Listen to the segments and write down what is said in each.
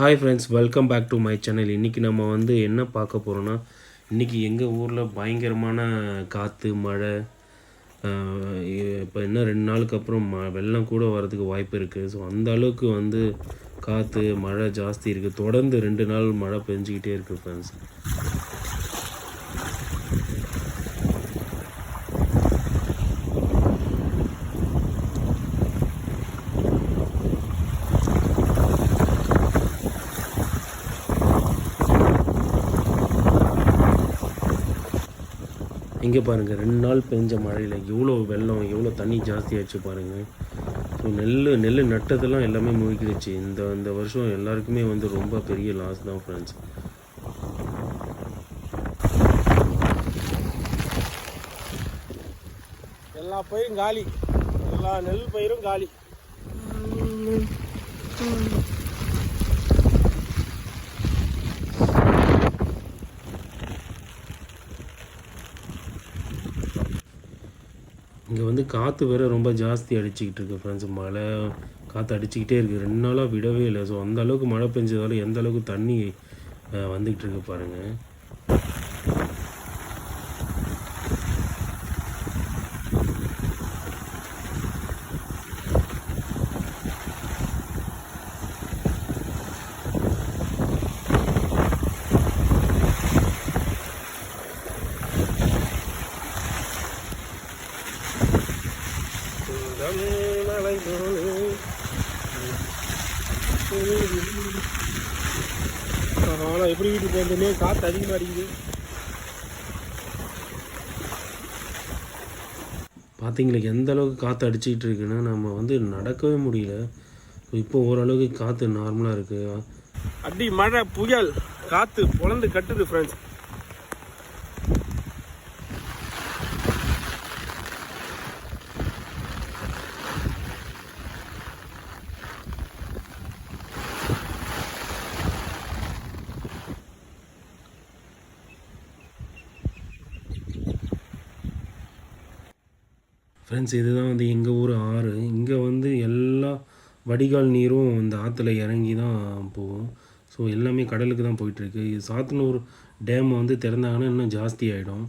Hi friends welcome back to my channel இன்றைக்கி நம்ம வந்து என்ன பார்க்க போகிறோன்னா இன்றைக்கி எங்கள் ஊரில் பயங்கரமான காற்று மழை இப்போ இன்னும் ரெண்டு நாளுக்கு அப்புறம் ம வெள்ளம் கூட வரதுக்கு வாய்ப்பு இருக்குது ஸோ அந்த அளவுக்கு வந்து காற்று மழை ஜாஸ்தி இருக்குது தொடர்ந்து ரெண்டு நாள் மழை பெஞ்சிக்கிட்டே இருக்குது ஃப்ரெண்ட்ஸ் இங்கே பாருங்கள் ரெண்டு நாள் பெஞ்ச மழையில் எவ்வளோ வெள்ளம் எவ்வளோ தண்ணி ஜாஸ்தியாச்சு பாருங்கள் ஸோ நெல் நெல் நட்டதெல்லாம் எல்லாமே மூழ்கிடுச்சு. இந்த இந்த வருஷம் எல்லாருக்குமே வந்து ரொம்ப பெரிய லாஸ் தான் ஃப்ரெண்ட்ஸ் எல்லா பயிரும் காலி. எல்லா நெல் பயிரும் காலி. இங்கே வந்து காற்று வேற ரொம்ப ஜாஸ்தி அடிச்சுக்கிட்டு இருக்கு ஃப்ரெண்ட்ஸ் மழை காற்று அடிச்சுக்கிட்டே இருக்குது ரெண்டு நாளாக விடவே இல்லை. ஸோ அந்த அளவுக்கு மழை பெஞ்சதால எந்த அளவுக்கு தண்ணி வந்துக்கிட்டு இருக்கு பாருங்கள் ஆனால் எப்படி வீட்டுக்கு போகிறதுனே காற்று அதிகமாக அடிக்குது. பார்த்தீங்களா எந்த அளவுக்கு காற்று அடிச்சுக்கிட்டு இருக்குன்னா நம்ம வந்து நடக்கவே முடியல. இப்போ ஓரளவுக்கு காற்று நார்மலாக இருக்குது அடி மழை புயல் காற்று பொழந்து கட்டுது ஃப்ரெண்ட்ஸ் ஃப்ரெண்ட்ஸ் இதுதான் வந்து எங்கள் ஊர் ஆறு. இங்கே வந்து எல்லா வடிகால் நீரும் இந்த ஆற்றுல இறங்கி தான் போகும். ஸோ எல்லாமே கடலுக்கு தான் போயிட்டுருக்கு இது சாத்தனூர் டேம் வந்து திறந்தாங்கன்னா இன்னும் ஜாஸ்தி ஆகிடும்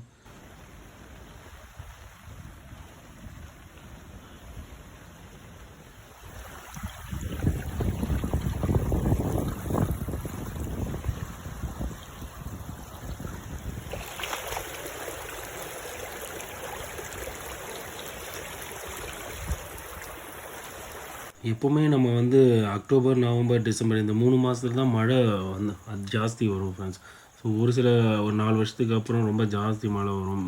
எப்போவுமே நம்ம வந்து அக்டோபர் நவம்பர் டிசம்பர் இந்த மூணு மாதத்துல தான் மழை வந்து அது ஜாஸ்தி வரும் ஃப்ரெண்ட்ஸ் ஸோ ஒரு சில ஒரு நாலு வருஷத்துக்கு அப்புறம் ரொம்ப ஜாஸ்தி மழை வரும்.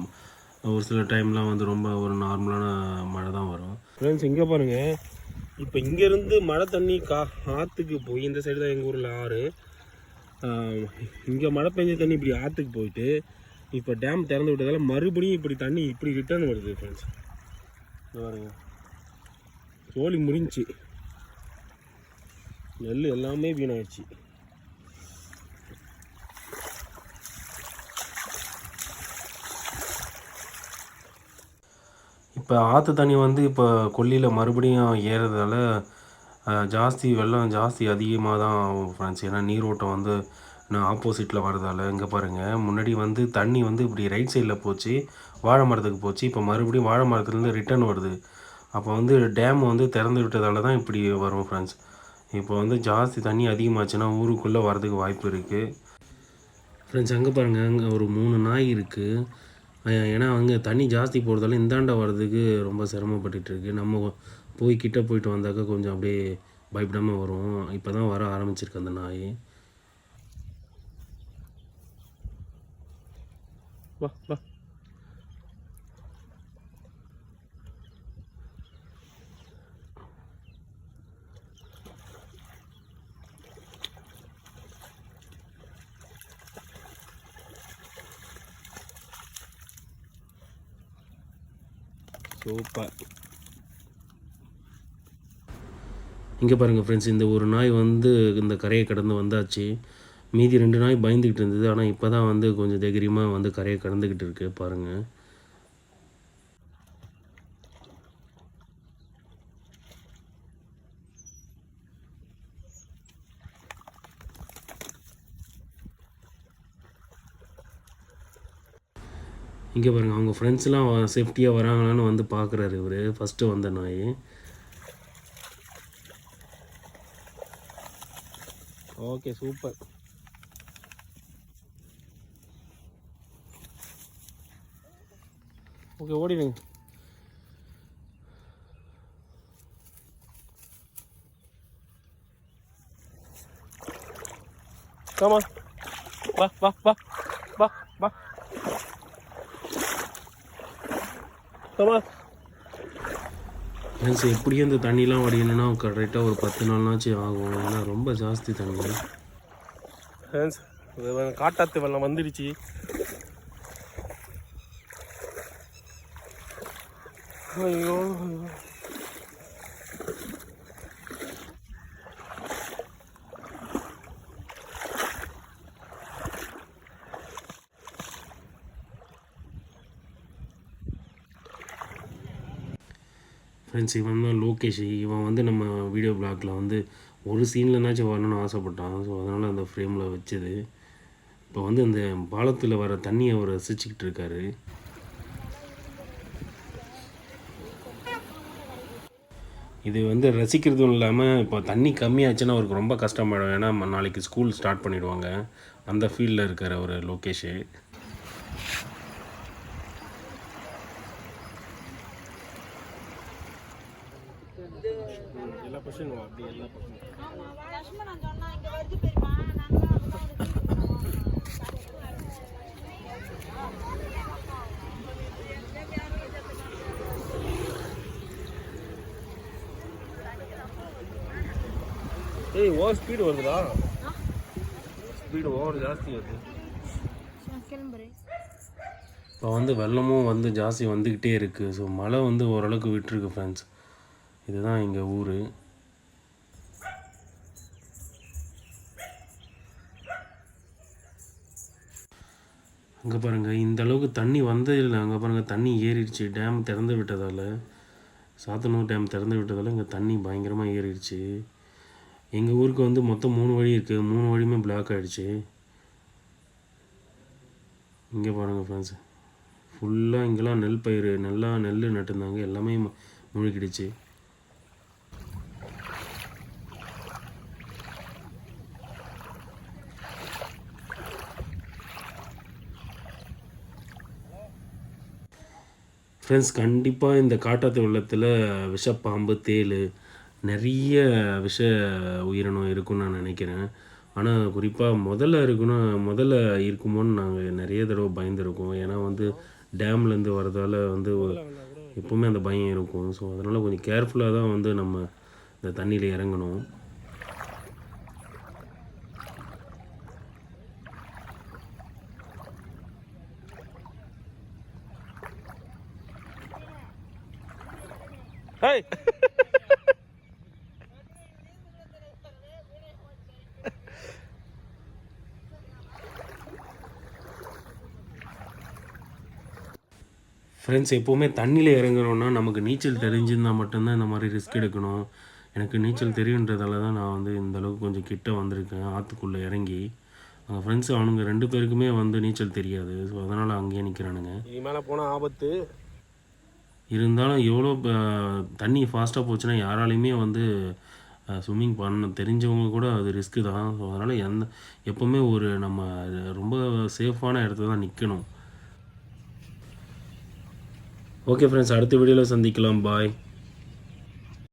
ஒரு சில டைம்லாம் வந்து ரொம்ப ஒரு நார்மலான மழை தான் வரும். ஃப்ரெண்ட்ஸ் இங்கே பாருங்கள் இப்போ இங்கேருந்து மழை தண்ணி கா ஆற்றுக்கு போய் இந்த சைடு தான் எங்கள் ஊரில் ஆறு. இங்கே மழை பெஞ்ச தண்ணி இப்படி ஆற்றுக்கு போயிட்டு இப்போ டேம் திறந்து விட்டதால மறுபடியும் இப்படி தண்ணி இப்படி ரிட்டர்ன் வருது ஃப்ரெண்ட்ஸ் பாருங்கள் கோழி முடிஞ்சுச்சு நெல் எல்லாமே வீணாயிடுச்சு. இப்போ ஆற்று தண்ணி வந்து இப்போ கொல்லியில் மறுபடியும் ஏறுறதால ஜாஸ்தி வெள்ளம் ஜாஸ்தி அதிகமாக தான் ஆகும் ஃப்ரெண்ட்ஸ் ஏன்னா நீரோட்டம் வந்து நான் ஆப்போசிட்டில் வரதால் இங்கே பாருங்கள் முன்னாடி வந்து தண்ணி வந்து இப்படி ரைட் சைடில் போச்சு வாழை மரத்துக்கு போச்சு. இப்போ மறுபடியும் வாழை மரத்துலேருந்து ரிட்டர்ன் வருது. அப்போ வந்து டேம் வந்து திறந்து விட்டதால தான் இப்படி வரும் ஃப்ரெண்ட்ஸ் இப்போ வந்து ஜாஸ்தி தண்ணி அதிகமாச்சுன்னா ஊருக்குள்ளே வரதுக்கு வாய்ப்பு இருக்குது ஃப்ரெண்ட்ஸ் அங்கே பாருங்கள் அங்கே ஒரு மூணு நாய் இருக்குது ஏன்னா அங்கே தண்ணி ஜாஸ்தி போகிறதால இந்தாண்ட வர்றதுக்கு ரொம்ப சிரமப்பட்டுட்டு நம்ம போய் கிட்ட போயிட்டு வந்தாக்கா கொஞ்சம் அப்படியே பயப்படாமல் வரும். இப்போ தான் வர ஆரம்பிச்சிருக்கு அந்த நாய். வா வா. சூப்பர் இங்கே பாருங்கள் ஃப்ரெண்ட்ஸ் இந்த ஒரு நாய் வந்து இந்த கரையை கடந்து வந்தாச்சு. மீதி ரெண்டு நாய் பயந்துக்கிட்டு இருந்தது. ஆனால் இப்போ தான் வந்து கொஞ்சம் தைரியமாக வந்து கரையை கடந்துக்கிட்டு இருக்கு. பாருங்கள் இங்கே பாருங்கள் அவங்க ஃப்ரெண்ட்ஸ்லாம் சேஃப்டியாக வராங்களான்னு வந்து பார்க்குறாரு இவர். ஃபஸ்ட்டு வந்த நாய். ஓகே சூப்பர் ஓகே ஓடிடுங்க. Come on. வா வா வா வா வா On. ஃப்ரெண்ட்ஸ் எப்படியும் இந்த தண்ணிலாம் வடியணும்னா கரெக்டாக ஒரு பத்து நாள்னாச்சும் ஆகும். ஏன்னா ரொம்ப ஜாஸ்தி தண்ணி. ஃப்ரெண்ட்ஸ் காட்டாத்து வெள்ளம் வந்துடுச்சு. ஐயோ. ஃப்ரெண்ட்ஸ் இவன் தான் லோகேஷ். இவன் வந்து நம்ம வீடியோ பிளாக்ல வந்து ஒரு சீன்லனாச்சும் வரணும்னு ஆசைப்பட்டான். ஸோ அதனால் அந்த ஃப்ரேமில் வச்சது. இப்போ வந்து அந்த பாலத்தில் வர தண்ணியை அவர் ரசிச்சுக்கிட்டு இருக்காரு. இது வந்து ரசிக்கிறதும் இல்லாமல் இப்போ தண்ணி கம்மியாச்சுன்னா அவருக்கு ரொம்ப கஷ்டமாயிடும். ஏன்னா நாளைக்கு ஸ்கூல் ஸ்டார்ட் பண்ணிவிடுவாங்க அந்த ஃபீல்டில் இருக்கார் அவர் லோகேஷு. எல்லா கொஸ்டின் அப்படி எல்லா ஏய் ஓவர் ஸ்பீடு வருதுடா. ஸ்பீடு ஓவர் ஜாஸ்தி வருது. இப்போ வந்து வெள்ளமும் வந்து ஜாஸ்தி வந்துக்கிட்டே இருக்குது ஸோ மழை வந்து ஓரளவுக்கு விட்டுருக்கு ஃப்ரெண்ட்ஸ் இதுதான் எங்கள் ஊர். அங்கே பாருங்கள் இந்த அளவுக்கு தண்ணி வந்தே இல்லை. அங்கே பாருங்கள் தண்ணி ஏறிடுச்சு. டேம் திறந்து விட்டதால் சாத்தனூர் டேம் திறந்து விட்டதால் இங்கே தண்ணி பயங்கரமாக ஏறிடுச்சு. எங்கள் ஊருக்கு வந்து மொத்தம் மூணு வழி இருக்குது மூணு வழியுமே பிளாக் ஆகிடுச்சு இங்கே பாருங்கள் ஃப்ரெண்ட்ஸ் ஃபுல்லாக இங்கெல்லாம் நெல் பயிர் நல்லா நெல் நட்டுருந்தாங்க. எல்லாமே மு- முழுகிடுச்சு. ஃப்ரெண்ட்ஸ் கண்டிப்பாக இந்த காட்டாத்து வெள்ளத்தில் விஷப்பாம்பு தேள் நிறைய விஷ உயிரினம் இருக்குன்னு நான் நினைக்கிறேன். ஆனால் குறிப்பாக முதல்ல இருக்கணும் முதல்ல இருக்குமோன்னு நாங்கள் நிறைய தடவை பயந்துருக்கோம். ஏன்னா வந்து டேம்லேருந்து வரதால் வந்து எப்போவுமே அந்த பயம் இருக்கும். ஸோ அதனால் கொஞ்சம் கேர்ஃபுல்லாக தான் வந்து நம்ம இந்த தண்ணியில் இறங்கணும். ஹேய் ஃப்ரெண்ட்ஸ் எப்போவுமே தண்ணியில் இறங்குறோன்னா நமக்கு நீச்சல் தெரிஞ்சிருந்தால் மட்டும்தான் இந்த மாதிரி ரிஸ்க் எடுக்கணும். எனக்கு நீச்சல் தெரியுன்றதால தான் நான் வந்து இந்த அளவுக்கு கொஞ்சம் கிட்ட வந்திருக்கேன். ஆற்றுக்குள்ளே இறங்கி. அங்கே ஃப்ரெண்ட்ஸ் அவனுங்க ரெண்டு பேருக்குமே வந்து நீச்சல் தெரியாது. ஸோ அதனால் அங்கேயே நிற்கிறானுங்க இது மேலே போனால் ஆபத்து. இருந்தாலும் எவ்வளோ தண்ணி ஃபாஸ்ட்டாக போச்சுன்னா யாராலையுமே வந்து ஸ்விம்மிங் பண்ண தெரிஞ்சவங்க கூட அது ரிஸ்க்கு தான். ஸோ அதனால் எந்த எப்போவுமே ஒரு நம்ம ரொம்ப சேஃபான இடத்துல தான் நிற்கணும் ஓகே ஃப்ரெண்ட்ஸ் அடுத்த வீடியோவில் சந்திக்கலாம். பாய்